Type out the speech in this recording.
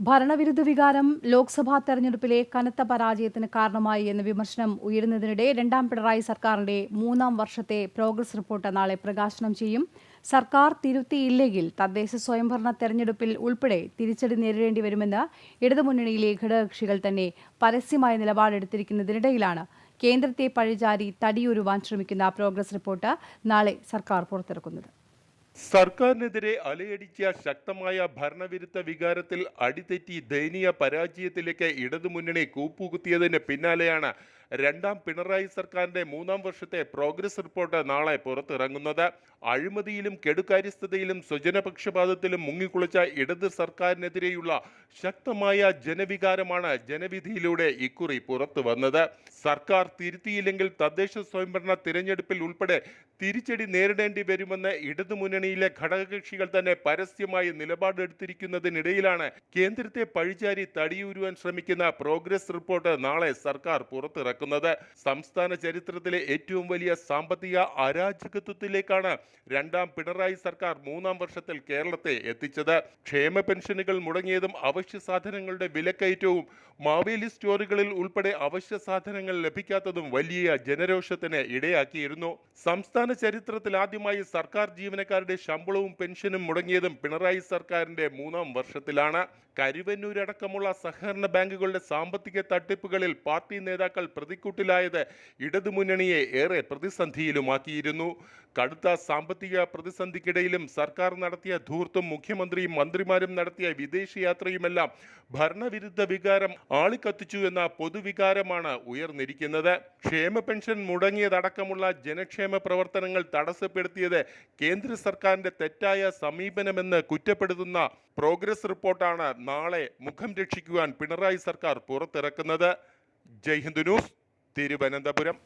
ഭരണവിരുദ്ധ വികാരം ലോക്സഭാ തെരഞ്ഞെടുപ്പിലെ കനത്ത പരാജയത്തിന് കാരണമായി എന്ന വിമർശനം ഉയരുന്നതിനിടെ രണ്ടാം പിണറായി സർക്കാരിന്റെ മൂന്നാം വർഷത്തെ പ്രോഗ്രസ് റിപ്പോർട്ട് നാളെ പ്രകാശനം ചെയ്യും. സർക്കാർ തിരുത്തിയില്ലെങ്കിൽ തദ്ദേശ സ്വയംഭരണ തെരഞ്ഞെടുപ്പിൽ ഉൾപ്പെടെ തിരിച്ചടി നേരിടേണ്ടി വരുമെന്ന് ഇടതുമുന്നണിയിലെ ഘടകകക്ഷികൾ തന്നെ പരസ്യമായ നിലപാടെടുത്തിരിക്കുന്നതിനിടയിലാണ്. കേന്ദ്രത്തെ പഴിചാരി തടിയൊരുവാൻ ശ്രമിക്കുന്ന പ്രോഗ്രസ് റിപ്പോർട്ട് നാളെ സർക്കാർ പുറത്തിറക്കുന്നത്. സർക്കാരിനെതിരെ അലയടിച്ച ശക്തമായ ഭരണവിരുദ്ധ വികാരത്തിൽ അടിതെറ്റി ദയനീയ പരാജയത്തിലേക്ക് ഇടതുമുന്നണി കൂപ്പുകുത്തിയതിന് പിന്നാലെയാണ് രണ്ടാം പിണറായി സർക്കാരിന്റെ മൂന്നാം വർഷത്തെ പ്രോഗ്രസ് റിപ്പോർട്ട് നാളെ പുറത്തിറങ്ങുന്നത്. അഴിമതിയിലും കെടുകാര്യസ്ഥതയിലും സ്വജനപക്ഷപാതത്തിലും മുങ്ങിക്കുളിച്ച ഇടത് സർക്കാരിനെതിരെയുള്ള ശക്തമായ ജനവികാരമാണ് ജനവിധിയിലൂടെ ഇക്കുറി പുറത്തു വന്നത്. സർക്കാർ തിരുത്തിയില്ലെങ്കിൽ തദ്ദേശ സ്വയംഭരണ തിരഞ്ഞെടുപ്പിൽ ഉൾപ്പെടെ തിരിച്ചടി നേരിടേണ്ടി വരുമെന്ന് ഇടതുമുന്നണിയിലെ ഘടകകക്ഷികൾ തന്നെ പരസ്യമായി നിലപാടെടുത്തിരിക്കുന്നതിനിടയിലാണ് കേന്ദ്രത്തെ പഴിചാരി തടിയൂരുവാൻ ശ്രമിക്കുന്ന പ്രോഗ്രസ് റിപ്പോർട്ട് നാളെ സർക്കാർ പുറത്തിറക്കുന്നത്. സംസ്ഥാന ചരിത്രത്തിലെ ഏറ്റവും വലിയ സാമ്പത്തിക അരാജകത്വത്തിലേക്കാണ് രണ്ടാം പിണറായി സർക്കാർ മൂന്നാം വർഷത്തിൽ കേരളത്തെ എത്തിച്ചത്. ക്ഷേമ പെൻഷനുകൾ മുടങ്ങിയതും അവശ്യ സാധനങ്ങളുടെ വിലക്കയറ്റവും മാവേലി സ്റ്റോറുകളിൽ ഉൾപ്പെടെ അവശ്യ സാധനങ്ങൾ ലഭിക്കാത്തതും വലിയ ജനരോഷത്തിന് ഇടയാക്കിയിരുന്നു. സംസ്ഥാന ചരിത്രത്തിൽ ആദ്യമായി സർക്കാർ ജീവനക്കാരുടെ ശമ്പളവും പെൻഷനും മുടങ്ങിയതും പിണറായി സർക്കാരിന്റെ മൂന്നാം വർഷത്തിലാണ്. കരുവന്നൂരടക്കമുള്ള സഹകരണ ബാങ്കുകളുടെ സാമ്പത്തിക തട്ടിപ്പുകളിൽ പാർട്ടി നേതാക്കൾ പ്രതിക്കൂട്ടിലായത് ഇടതുമുന്നണിയെ ഏറെ പ്രതിസന്ധിയിലുമാക്കിയിരുന്നു. കടുത്ത സാമ്പത്തിക പ്രതിസന്ധിക്കിടയിലും സർക്കാർ നടത്തിയ ധൂർത്തും മുഖ്യമന്ത്രിയും മന്ത്രിമാരും നടത്തിയ വിദേശയാത്രയുമെല്ലാം ഭരണവിരുദ്ധ വികാരം ആളിക്കത്തിച്ചു എന്ന പൊതുവികാരമാണ് ഉയർന്നിരിക്കുന്നത്. ക്ഷേമ പെൻഷൻ മുടങ്ങിയതടക്കമുള്ള ജനക്ഷേമ പ്രവർത്തനങ്ങൾ തടസ്സപ്പെടുത്തിയത് കേന്ദ്ര സർക്കാരിന്റെ തെറ്റായ സമീപനമെന്ന് കുറ്റപ്പെടുത്തുന്ന പ്രോഗ്രസ് റിപ്പോർട്ടാണ് നാളെ മുഖം രക്ഷിക്കുവാൻ പിണറായി സർക്കാർ പുറത്തിറക്കുന്നത്. ജയ് ഹിന്ദു ന്യൂസ്. തിരുവനന്തപുരം